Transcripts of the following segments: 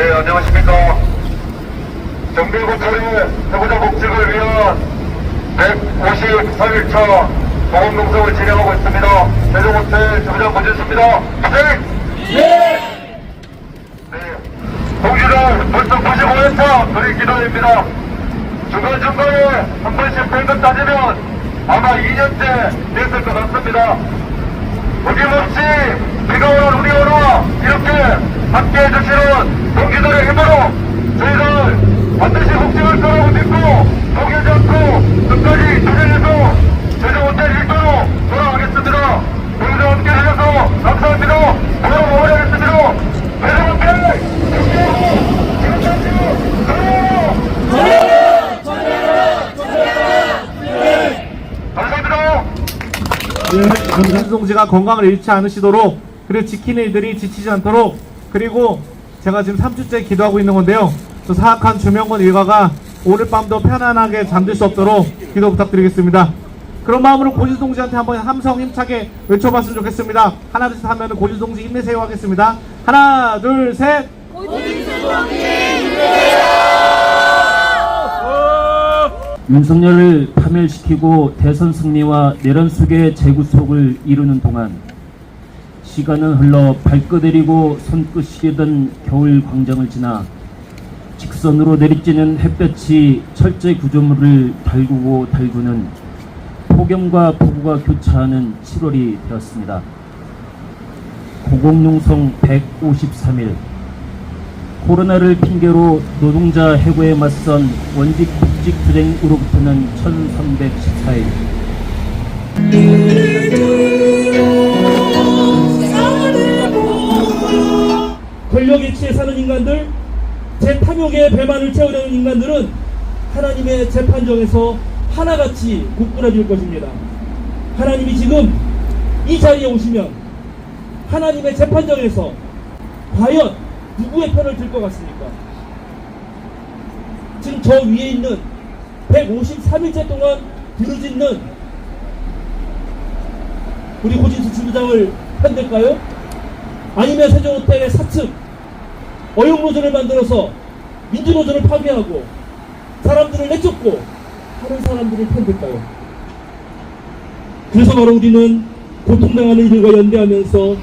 네, 안녕하십니까. 정비고철의 해보자 복직을 위한 153일차 보건농성을 진행하고 있습니다. 대종호텔 주부장 권진수입니다. 네! 네. 동주를 벌써 95회차 드릴 기도입니다. 중간중간에 한 번씩 뺀것 따지면 아마 2년째 됐을 것 같습니다. 어김없이 비가 오는 우리 오라 이렇게 함께 해주시는 동기들의 힘으로 저희들 반드시 복직을 거라고 믿고 포기하지 않고 끝까지 도전해서 제주 호텔 일도로 돌아가겠습니다. 동기들 함께 해주셔서 감사합니다. 전준 동지가 건강을 잃지 않으시도록 그리고 지키는 이들이 지치지 않도록 그리고 제가 지금 3주째 기도하고 있는 건데요. 또 사악한 주명권 일가가 오늘 밤도 편안하게 잠들 수 없도록 기도 부탁드리겠습니다. 그런 마음으로 고진 동지한테 한번 함성 힘차게 외쳐봤으면 좋겠습니다. 하나 둘 셋 하면 고진 동지 힘내세요 하겠습니다. 하나 둘 셋. 윤석열을 파멸시키고 대선 승리와 내란 속의 재구속을 이루는 동안 시간은 흘러 발꺼내리고 손끝 시리던 겨울 광장을 지나 직선으로 내리쬐는 햇볕이 철제 구조물을 달구고 달구는 폭염과 폭우가 교차하는 7월이 되었습니다. 고공농성 153일 코로나를 핑계로 노동자 해고에 맞선 원직 복직 투쟁으로부터는 1314일 인간들, 제 탐욕의 배만을 채우려는 인간들은 하나님의 재판정에서 하나같이 굳건해질 것입니다. 하나님이 지금 이 자리에 오시면 하나님의 재판정에서 과연 누구의 편을 들 것 같습니까? 지금 저 위에 있는 153일째 동안 부르짖는 우리 고진수 지부장을 편들까요? 아니면 세종호텔의 4층 어용노조를 만들어서 민주노조를 파괴하고 사람들을 내쫓고 하는 사람들을 편들까요? 그래서 바로 우리는 고통당하는 이들과 연대하면서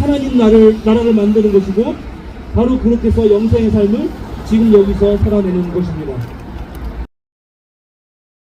하나님 나라를, 나라를 만드는 것이고 바로 그렇게 해서 영생의 삶을 지금 여기서 살아내는 것입니다.